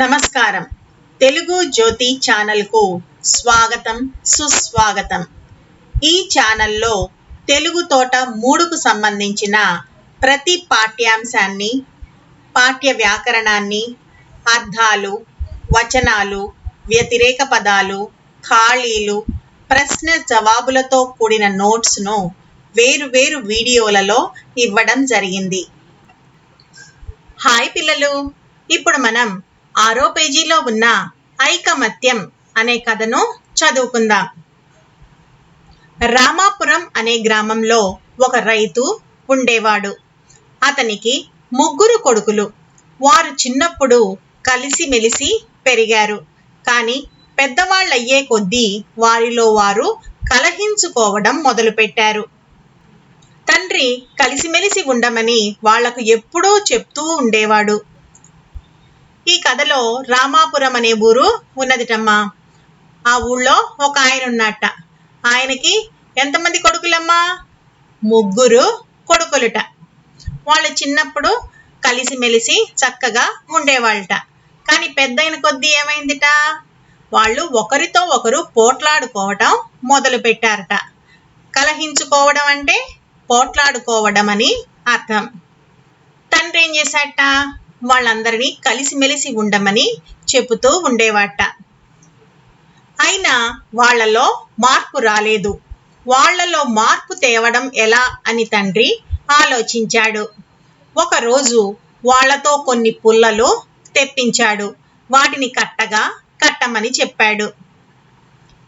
నమస్కారం. తెలుగు జ్యోతి ఛానల్కు స్వాగతం సుస్వాగతం. ఈ ఛానల్లో తెలుగు తోట మూడుకు సంబంధించిన ప్రతి పాఠ్యాంశాన్ని పాఠ్య వ్యాకరణాన్ని అర్థాలు వచనాలు వ్యతిరేక పదాలు ఖాళీలు ప్రశ్న జవాబులతో కూడిన నోట్స్ను వేరు వేరు వీడియోలలో ఇవ్వడం జరిగింది. హాయ్ పిల్లలు! ఇప్పుడు మనం ఆరో పేజీలో ఉన్న ఐకమత్యం అనే కథను చదువుకుందాం. రామాపురం అనే గ్రామంలో ఒక రైతు ఉండేవాడు. అతనికి ముగ్గురు కొడుకులు. వారు చిన్నప్పుడు కలిసిమెలిసి పెరిగారు. కానీ పెద్దవాళ్ళయ్యే కొద్దీ వారిలో వారు కలహించుకోవడం మొదలుపెట్టారు. తండ్రి కలిసిమెలిసి ఉండమని వాళ్ళకు ఎప్పుడూ చెప్తూ ఉండేవాడు. ఈ కథలో రామాపురం అనే ఊరు ఉన్నదిటమ్మా. ఆ ఊళ్ళో ఒక ఆయన ఉన్నట్ట ఆయనకి ఎంతమంది కొడుకులమ్మా? ముగ్గురు కొడుకులుట. వాళ్ళు చిన్నప్పుడు కలిసిమెలిసి చక్కగా ఉండేవాళ్ళట. కానీ పెద్దయిన కొద్దీ ఏమైందిట? వాళ్ళు ఒకరితో ఒకరు పోట్లాడుకోవటం మొదలు పెట్టారట కలహించుకోవడం అంటే పోట్లాడుకోవడం అని అర్థం. తండ్రి ఏం చేశాట వాళ్ళందరినీ కలిసిమెలిసి ఉండమని చెబుతూ ఉండేవాట. అయినా వాళ్ళలో మార్పు రాలేదు. వాళ్ళలో మార్పు తేవడం ఎలా అని తండ్రి ఆలోచించాడు. ఒకరోజు వాళ్ళతో కొన్ని పుల్లలు తెప్పించాడు. వాటిని కట్టగా కట్టమని చెప్పాడు.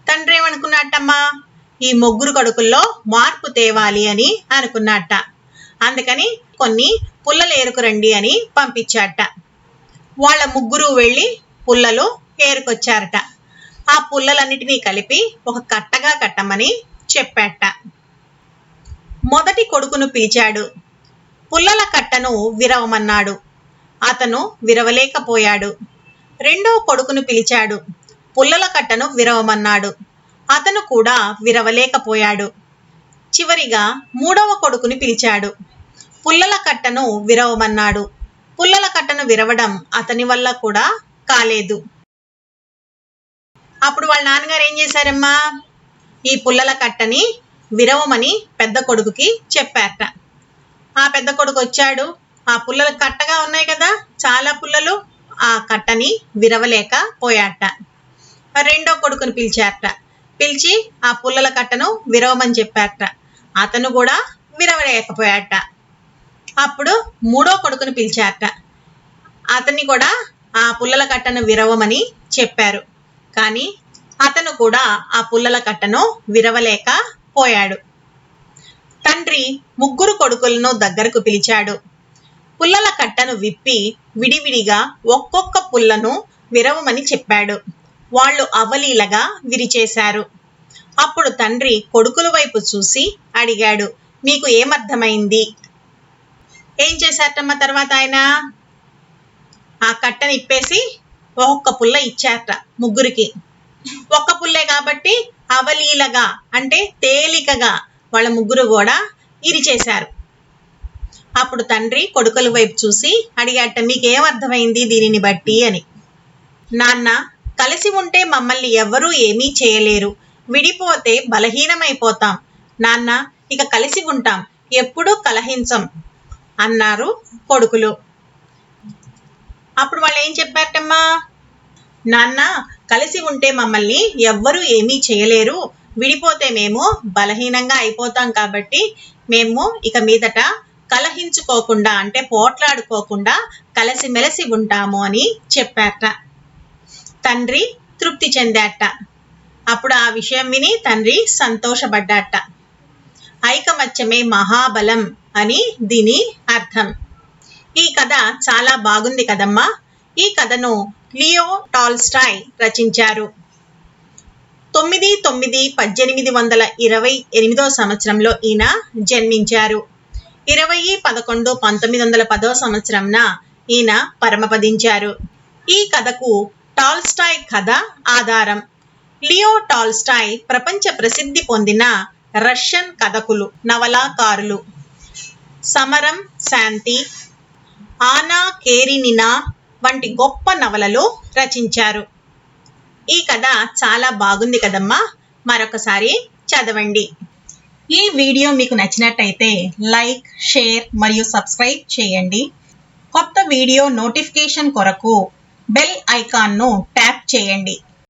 తండ్రి ఏమనుకున్నట్టమ్మా ఈ ముగ్గురు కొడుకుల్లో మార్పు తేవాలి అని అనుకున్నట్ట అందుకని కొన్ని పుల్లలు ఏరుకురండి అని పంపించాట వాళ్ళ ముగ్గురు వెళ్ళి పుల్లలు ఏరుకొచ్చారట. ఆ పుల్లలన్నిటినీ కలిపి ఒక కట్టగా కట్టమని చెప్పాట మొదటి కొడుకును పిలిచాడు పుల్లల కట్టను విరవమన్నాడు. అతను విరవలేకపోయాడు. రెండో కొడుకును పిలిచాడు. పుల్లల కట్టను విరవమన్నాడు. అతను కూడా విరవలేకపోయాడు. చివరిగా మూడవ కొడుకుని పిలిచాడు. పుల్లల కట్టను విరవమన్నాడు. పుల్లల కట్టను విరవడం అతని వల్ల కూడా కాలేదు. అప్పుడు వాళ్ళ నాన్నగారు ఏం చేశారమ్మా? ఈ పుల్లల కట్టని విరవమని పెద్ద కొడుకుకి చెప్పారట. ఆ పెద్ద కొడుకు వచ్చాడు. ఆ పుల్లలు కట్టగా ఉన్నాయి కదా చాలా పుల్లలు ఆ కట్టని విరవలేక పోయాట రెండో కొడుకుని పిలిచారట. పిలిచి ఆ పుల్లల కట్టను విరవమని చెప్పారట. అతను కూడా విరవలేకపోయాట అప్పుడు మూడో కొడుకుని పిలిచాట అతన్ని కూడా ఆ పుల్లల కట్టను విరవమని చెప్పారు. కానీ అతను కూడా ఆ పుల్లల కట్టను విరవలేక పోయాడు. తండ్రి ముగ్గురు కొడుకులను దగ్గరకు పిలిచాడు. పుల్లల కట్టను విప్పి విడివిడిగా ఒక్కొక్క పుల్లను విరవమని చెప్పాడు. వాళ్ళు అవలీలగా విరిచేశారు. అప్పుడు తండ్రి కొడుకుల వైపు చూసి అడిగాడు మీకు ఏమర్థమైంది? ఏం చేశారటమ్మ తర్వాత ఆయన? ఆ కట్టని ఇప్పేసి ఒక్క పుల్ల ఇచ్చారట ముగ్గురికి. ఒక్క పుల్లే కాబట్టి అవలీలగా అంటే తేలికగా వాళ్ళ ముగ్గురు కూడా ఇరిచేశారు అప్పుడు తండ్రి కొడుకుల వైపు చూసి అడిగాట మీకేమర్థమైంది దీనిని బట్టి? అని. నాన్న కలిసి ఉంటే మమ్మల్ని ఎవ్వరూ ఏమీ చేయలేరు. విడిపోతే బలహీనమైపోతాం. నాన్న ఇక కలిసి ఉంటాం. ఎప్పుడూ కలహించం. అన్నారు కొడుకులు. అప్పుడు వాళ్ళు ఏం చెప్పారటమ్మా? నాన్న కలిసి ఉంటే మమ్మల్ని ఎవ్వరూ ఏమీ చేయలేరు. విడిపోతే మేము బలహీనంగా అయిపోతాం కాబట్టి మేము ఇక మీదట కలహించుకోకుండా అంటే పోట్లాడుకోకుండా కలిసిమెలిసి ఉంటాము అని చెప్పారట. తండ్రి తృప్తి చెందాట అప్పుడు ఆ విషయం విని తండ్రి సంతోషపడ్డాట ఐకమత్యమే మహాబలం. అని దీని అర్థం. ఈ కథ చాలా బాగుంది కదమ్మా. ఈ కథను లియో టాల్స్టాయ్ రచించారు. తొమ్మిది తొమ్మిది పద్దెనిమిది వందల ఇరవై ఎనిమిదో సంవత్సరంలో ఈయన జన్మించారు. ఇరవై పదకొండు పంతొమ్మిది వందల పదో సంవత్సరంన ఈయన పరమపదించారు. ఈ కథకు టాల్స్టాయ్ కథ ఆధారం. లియో టాల్స్టాయ్ ప్రపంచ ప్రసిద్ధి పొందిన రష్యన్ కథకులు నవలాకారులు. సమరం శాంతి. ఆనా కేరినినా వంటి గొప్ప నవలలో రచించారు. ఈ కథ చాలా బాగుంది కదమ్మా. మరొకసారి చదవండి. ఈ వీడియో మీకు నచ్చినట్టయితే లైక్ షేర్ మరియు సబ్స్క్రైబ్ చేయండి. కొత్త వీడియో నోటిఫికేషన్ కొరకు బెల్ ఐకాన్ను ట్యాప్ చేయండి.